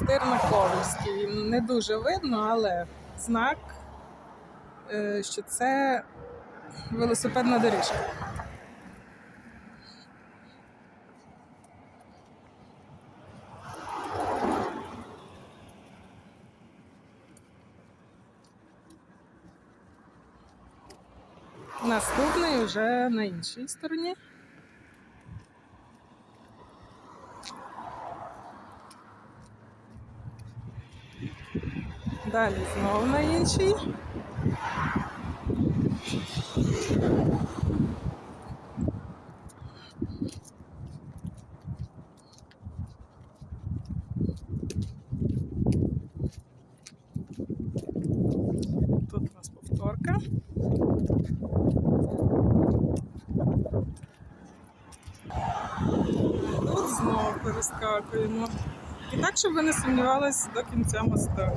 монастир на Ковальський. Не дуже видно, але знак, е, що це велосипедна доріжка. Наступний вже на іншій стороні. Далі знову на іншій. Тут у нас повторка. Тут знову перескакуємо. І так, щоб ви не сумнівалися до кінця моста.